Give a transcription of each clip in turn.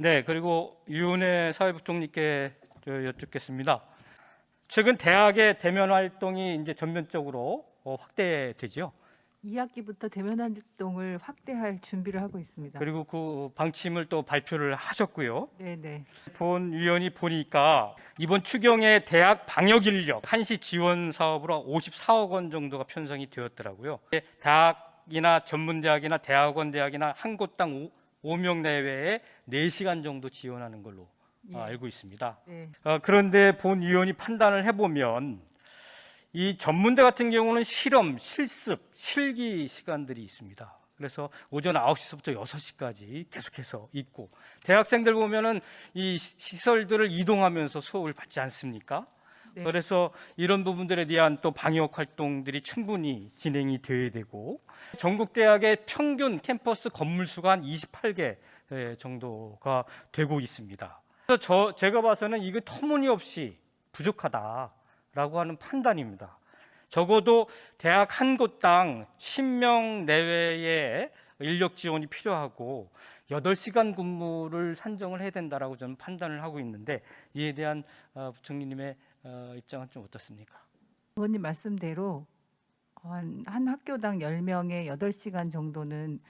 네, 그리고 유은혜 사회부총리께 저 여쭙겠습니다. 최근 대학의 대면 활동이 이제 전면적으로 어, 확대되죠. 2학기부터 대면 활동을 확대할 준비를 하고 있습니다. 그리고 그 방침을 또 발표를 하셨고요. 네, 네. 본 위원이 보니까 이번 추경의 대학 방역 인력 한시 지원 사업으로 54억 원 정도가 편성이 되었더라고요. 대학 이나 전문대학이나 대학원 대학이나 한 곳당 5명 내외에 4시간 정도 지원하는 걸로 예. 아, 알고 있습니다. 네. 어, 그런데 본 위원이 판단을 해보면 이 전문대 같은 경우는 실험, 실습, 실기 시간들이 있습니다. 그래서 오전 9시부터 6시까지 계속해서 있고 대학생들 보면은 이 시- 시설들을 이동하면서 수업을 받지 않습니까? 네. 그래서 이런 부분들에 대한 또 방역 활동들이 충분히 진행이 되어야 되고 전국 대학의 평균 캠퍼스 건물 수가 한 28개 정도가 되고 있습니다. 그래서 저 제가 봐서는 이거 터무니없이 부족하다라고 하는 판단입니다. 적어도 대학 한 곳당 10명 내외의 인력 지원이 필요하고 8시간 근무를 산정을 해야 된다라고 저는 판단을 하고 있는데 이에 대한 어, 부총리님의 어, 입장은 좀 어떻습니까? 의원님 말씀대로 한, 한 학교당 10명에 8시간 정도는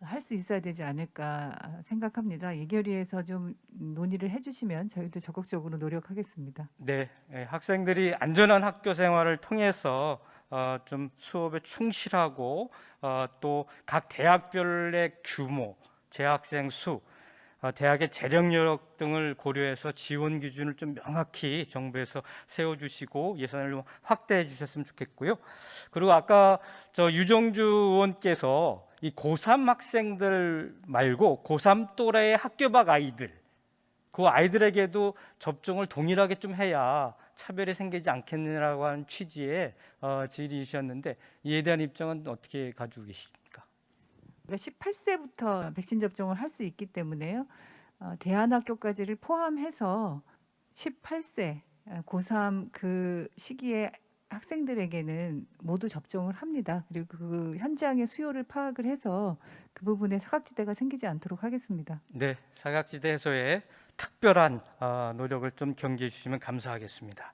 할 수 있어야 되지 않을까 생각합니다. 이 결의에서 좀 논의를 해주시면 저희도 적극적으로 노력하겠습니다. 네, 예, 학생들이 안전한 학교 생활을 통해서 어, 좀 수업에 충실하고 어, 또 각 대학별의 규모, 재학생 수, 어, 대학의 재력력 등을 고려해서 지원 기준을 좀 명확히 정부에서 세워주시고 예산을 좀 확대해 주셨으면 좋겠고요. 그리고 아까 저 유정주 의원께서 이 고3 학생들 말고 고3 또래의 학교 밖 아이들 그 아이들에게도 접종을 동일하게 좀 해야 차별이 생기지 않겠느라고 하는 취지의 어, 질의이셨는데 이에 대한 입장은 어떻게 가지고 계십니까? 그러니까 18세부터 백신 접종을 할 수 있기 때문에요. 어, 대안학교까지를 포함해서 18세 어, 고3 그 시기에 학생들에게는 모두 접종을 합니다. 그리고 그 현장의 수요를 파악을 해서 그 부분에 사각지대가 생기지 않도록 하겠습니다. 네, 사각지대 해소에 특별한 어, 노력을 좀 경기해 주시면 감사하겠습니다.